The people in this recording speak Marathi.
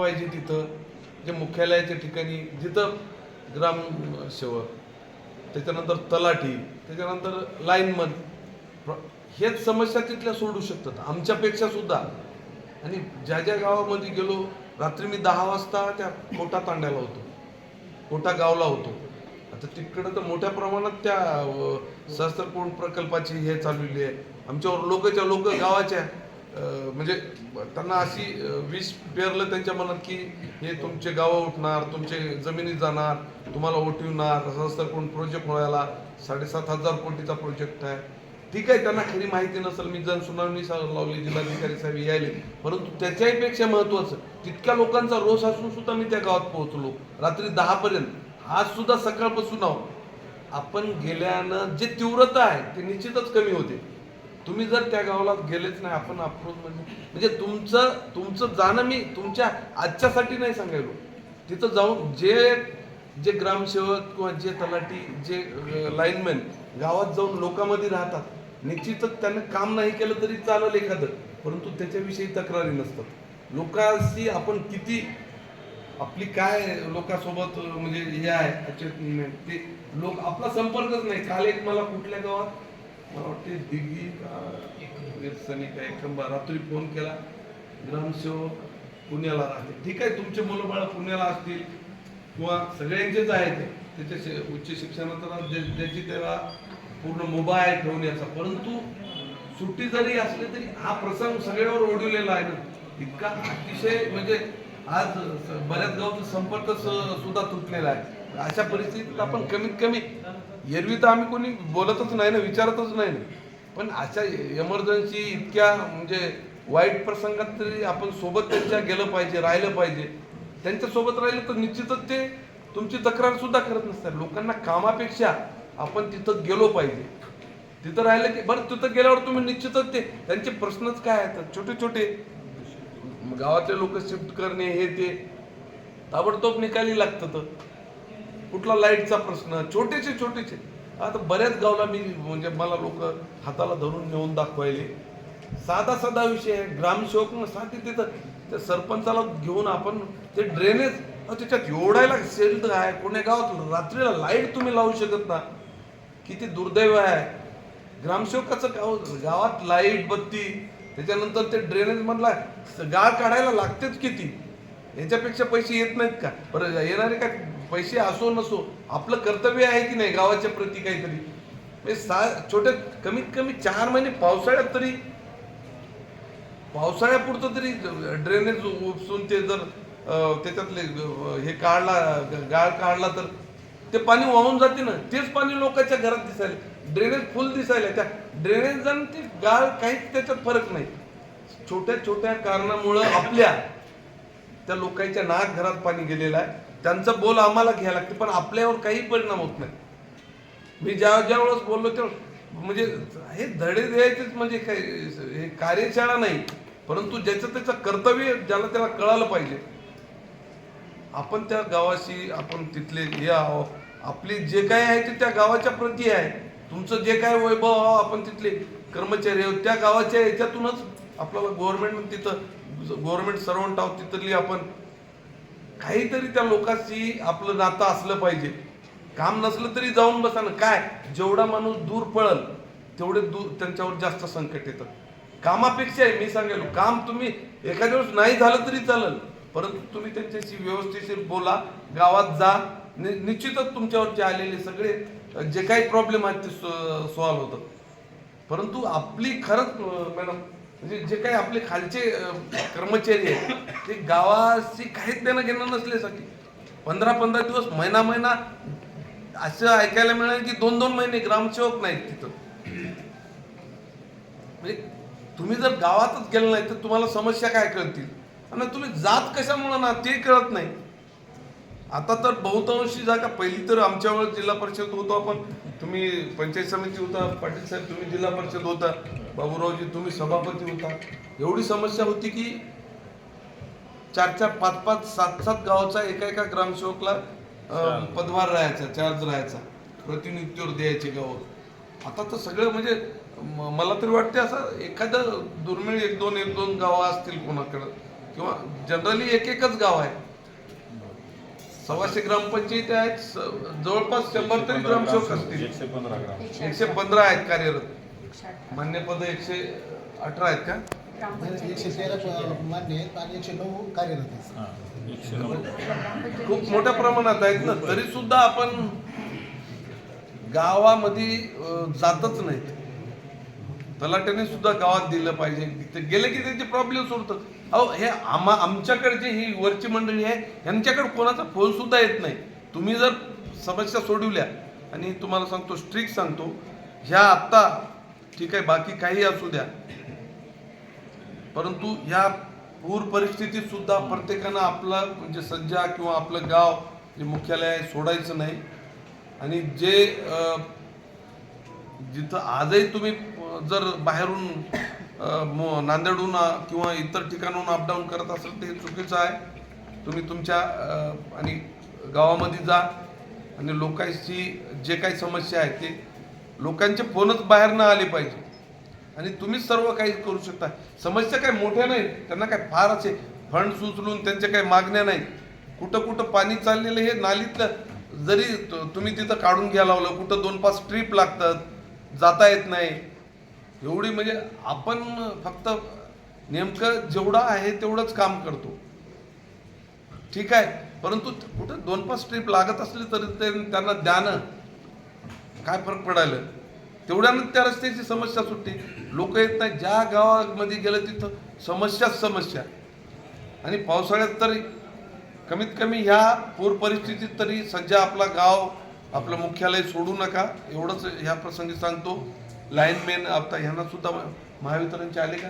पाहिजे तिथं जे मुख्यालयाच्या ठिकाणी जिथं ग्रामसेवक त्याच्यानंतर तलाठी त्याच्यानंतर लाईनमन हेच समस्या तिथल्या सोडू शकतात. आमच्यापेक्षा सुद्धा. आणि ज्या ज्या गावामध्ये गेलो रात्री मी दहा वाजता त्या कोटा तांड्याला होतो. कोटा गावला होतो. आता तिकडं तर मोठ्या प्रमाणात त्या सहस्त्रकोण प्रकल्पाची हे चाललेली आहे. आमच्यावर लोकच्या लोक गावाच्या. म्हणजे त्यांना अशी विष पेरलं त्यांच्या मनात की हे तुमचे गावं उठणार तुमचे जमिनी जाणार तुम्हाला उठविणार कोण प्रोजेक्ट व्हायला साडेसात हजार कोटीचा प्रोजेक्ट आहे. ठीक आहे त्यांना खरी माहिती नसेल मी जनसुनावणी सा- लावली जिल्हाधिकारी साहेब यायले. परंतु त्याच्याही पेक्षा महत्वाचं तितक्या लोकांचा रोष असून सुद्धा मी त्या गावात पोहोचलो. रात्री दहा पर्यंत आज सुद्धा सकाळपासून आहो. आपण गेल्यानं जे तीव्रता आहे ते निश्चितच कमी होते. तुम्ही जर त्या गावाला गेलेच नाही आपण अप्रोच म्हणजे म्हणजे तुमचं तुमचं जाणं मी तुमच्या आजच्यासाठी नाही सांगायलो. तिथं जाऊन जे जे ग्रामसेवक किंवा जे तलाठी जे लाईनमॅन गावात जाऊन लोकांमध्ये राहतात निश्चितच त्यांना काम नाही केलं तरी चालेल एखादं परंतु त्याच्याविषयी तक्रारी नसतात. लोकांशी आपण किती आपली काय लोकांसोबत म्हणजे हे आहे ते लोक आपला संपर्कच नाही. काल एक मला कुठल्या गावात मला वाटते दिघी का विरसनी का एकंबा रात्री फोन केला. ग्रामसेवक पुण्याला राहते. ठीक आहे तुमचे मुलं बाळ पुण्याला असतील किंवा सगळ्यांचेच आहेत ते. उच्च शिक्षणाचा त्याची त्याला पूर्ण मुभा आहे ठेवण्याचा. परंतु सुट्टी जरी असली तरी हा प्रसंग सगळ्यावर ओढवलेला आहे ना. इतका अतिशय म्हणजे आज बऱ्याच गावचा संपर्क सुद्धा तुटलेला आहे. अशा परिस्थितीत आपण कमीत कमी एरवी तर आम्ही कोणी बोलतच नाही ना विचारतच नाही ना. पण अशा एमर्जन्सी इतक्या म्हणजे वाईट प्रसंगात तरी आपण सोबत त्यांच्या गेलं पाहिजे राहिलं पाहिजे. त्यांच्यासोबत राहिलं तर निश्चितच ते तुमची तक्रार सुद्धा करत नसतात. लोकांना कामापेक्षा आपण तिथं गेलो पाहिजे. तिथं राहिलं की बरं तिथं गेल्यावर तुम्ही निश्चितच ते त्यांचे प्रश्नच काय आहेत? छोटे छोटे गावातले लोक शिफ्ट करणे हे ते. ताबडतोब निकाली लागतं तर. कुठला लाईटचा प्रश्न छोटेचे छोटेचे. आता बऱ्याच गावला मी म्हणजे मला लोक हाताला धरून नेऊन दाखवायले. साधा साधा विषय आहे. ग्रामसेवक साधी तिथं त्या सरपंचाला घेऊन आपण ते ड्रेनेज त्याच्यात एवढायला सेल्ड आहे. कोण्या गावात रात्रीला लाइट तुम्ही लावू शकत ना? किती दुर्दैव आहे. ग्रामसेवकाचं गाव गावात लाइट बत्ती त्याच्यानंतर ते ड्रेनेज मधला गाळ काढायला लागतेच किती? याच्यापेक्षा पैसे येत नाहीत का? बरं येणारे काय पैसे असो नसो आपलं कर्तव्य आहे की नाही गावाच्या प्रती काहीतरी? म्हणजे सा छोट्या कमीत कमी चार महिने पावसाळ्यात तरी पावसाळ्यापुरतं तरी ड्रेनेज उपसून ते जर त्याच्यातले हे काढला गाळ काढला तर ते पाणी वाहून जाते ना. तेच पाणी लोकांच्या घरात दिसायला ड्रेनेज फुल दिसायला. त्या ड्रेनेज आणि ते गाळ काहीच त्याच्यात फरक नाही. छोट्या छोट्या कारणामुळं आपल्या त्या लोकांच्या नाक घरात पाणी गेलेलं आहे. त्यांचं बोल आम्हाला घ्यायला लागते पण आपल्यावर काही परिणाम होत नाही. मी ज्या ज्या वेळेस बोललो त्या म्हणजे हे धडे द्यायचेच म्हणजे काय हे कार्यशाळा नाही परंतु ज्याचं त्याचं कर्तव्य ज्याला त्याला कळालं पाहिजे. आपण त्या गावाशी आपण तिथले हे आहो आपली जे काय आहे ते त्या गावाच्या प्रती आहे. तुमचं जे काय वैभव आहो आपण तिथले कर्मचारी आहोत. त्या गावाच्या याच्यातूनच आपल्याला गव्हर्नमेंट तिथं गव्हर्नमेंट सर्वंट आहोत तिथली आपण काहीतरी त्या लोकांशी आपलं नातं असलं पाहिजे. काम नसलं तरी जाऊन बसा ना. काय? जेवढा माणूस दूर पळल तेवढे दूर त्यांच्यावर जास्त संकट येतं. कामापेक्षा आहे मी सांगेल. काम तुम्ही एखाद्या वेळेस नाही झालं तरी चालेल. परंतु तुम्ही त्यांच्याशी व्यवस्थेशीर बोला गावात जा. नि- निश्चितच तुमच्यावरचे आलेले सगळे जे काही प्रॉब्लेम आहेत ते सॉल्व्ह होतात. परंतु आपली खरंच मॅडम म्हणजे जे काही आपले खालचे कर्मचारी आहेत ते गावाशी काहीच देणं घेणं नसल्यासाठी. पंधरा पंधरा दिवस महिना महिना असं ऐकायला मिळेल की दोन दोन महिने ग्रामसेवक नाहीत तिथं. म्हणजे तुम्ही जर गावातच गेलं नाही तर तुम्हाला समस्या काय कळतील? आणि तुम्ही जात कशामुळे ना ते कळत नाही. आता तर बहुतांशी जागा पहिली तर आमच्या वेळेस जिल्हा परिषद होतो आपण. तुम्ही पंचायत समिती होता पाटील साहेब तुम्ही जिल्हा परिषद होता. बाबूरावजी तुम्ही सभापती होता. एवढी समस्या होती की चार चार पाच पाच सात सात गावाचा एका एका ग्रामसेवकला पदभार राहायचा चार्ज राहायचा प्रतिनिधित्वर द्यायचे गाव. आता तर सगळं म्हणजे मला तरी वाटते असं एखादं दुर्मिळ एक दोन एक दोन गावं असतील कोणाकडं. किंवा जनरली एक एकच गाव आहे. सव्वाशे ग्रामपंचायती आहेत जवळपास शंभर तरी ग्रामसेवक असतील. एकशे पंधरा ग्राम एकशे पंधरा आहेत कार्यरत. मान्य पद एकशे अठरा आहेत का? एकशे तेरा मान्य आहेत आणि एकशे नऊ कार्यरत आहेत. खूप मोठ्या प्रमाणात आहेत ना तरी सुद्धा आपण गावामध्ये जातच नाहीत. तलाट्याने सुद्धा गावात दिलं पाहिजे. ते गेले की त्यांचे प्रॉब्लेम सोडतात. अहो हे आम्हा आमच्याकडे जी ही वरची मंडळी आहे यांच्याकडे कोणाचा फोन सुद्धा येत नाही. तुम्ही जर समस्या सोडवल्या आणि तुम्हाला सांगतो स्ट्रिक्ट सांगतो ह्या आत्ता ठीक आहे बाकी काही असू द्या. परंतु या पूर परिस्थितीत सुद्धा प्रत्येकानं आपलं म्हणजे सज्जा किंवा आपलं गाव जे मुख्यालय आहे सोडायचं नाही. आणि जे जिथं आजही तुम्ही जर बाहेरून नांदेडहून किंवा इतर ठिकाणाहून अपडाऊन करत असाल ते चुकीचं आहे. तुम्ही तुमच्या आणि गावामध्ये जा. आणि लोकांची जे काही समस्या आहे ते लोकांचे फोनच बाहेर न आले पाहिजे. आणि तुम्हीच सर्व काही करू शकता. समस्या काही मोठ्या नाही त्यांना काय फार असे फंड सुचलून त्यांच्या काही मागण्या नाहीत कुठं कुठं पाणी चाललेलं हे नालीतलं जरी तुम्ही तिथं काढून घ्या लावलं कुठं दोन पाच ट्रीप लागतात जाता येत नाही. एवढी म्हणजे आपण फक्त नेमकं जेवढं आहे तेवढंच काम करतो. ठीक आहे परंतु कुठं दोन पाच ट्रीप लागत असली तरी ते त्यांना द्यानं. काय फरक पडायला? तेवढ्यानं त्या रस्त्याची समस्या सुटते लोक येत नाही. ज्या गावामध्ये गेलं तिथं समस्याच समस्या. आणि पावसाळ्यात तरी कमीत कमी ह्या पूर परिस्थितीत तरी सध्या आपला गाव आपलं मुख्यालय सोडू नका. एवढंच ह्या प्रसंगी सांगतो. लाईनमॅन आता ह्यांना सुद्धा महावितरणचे आले का?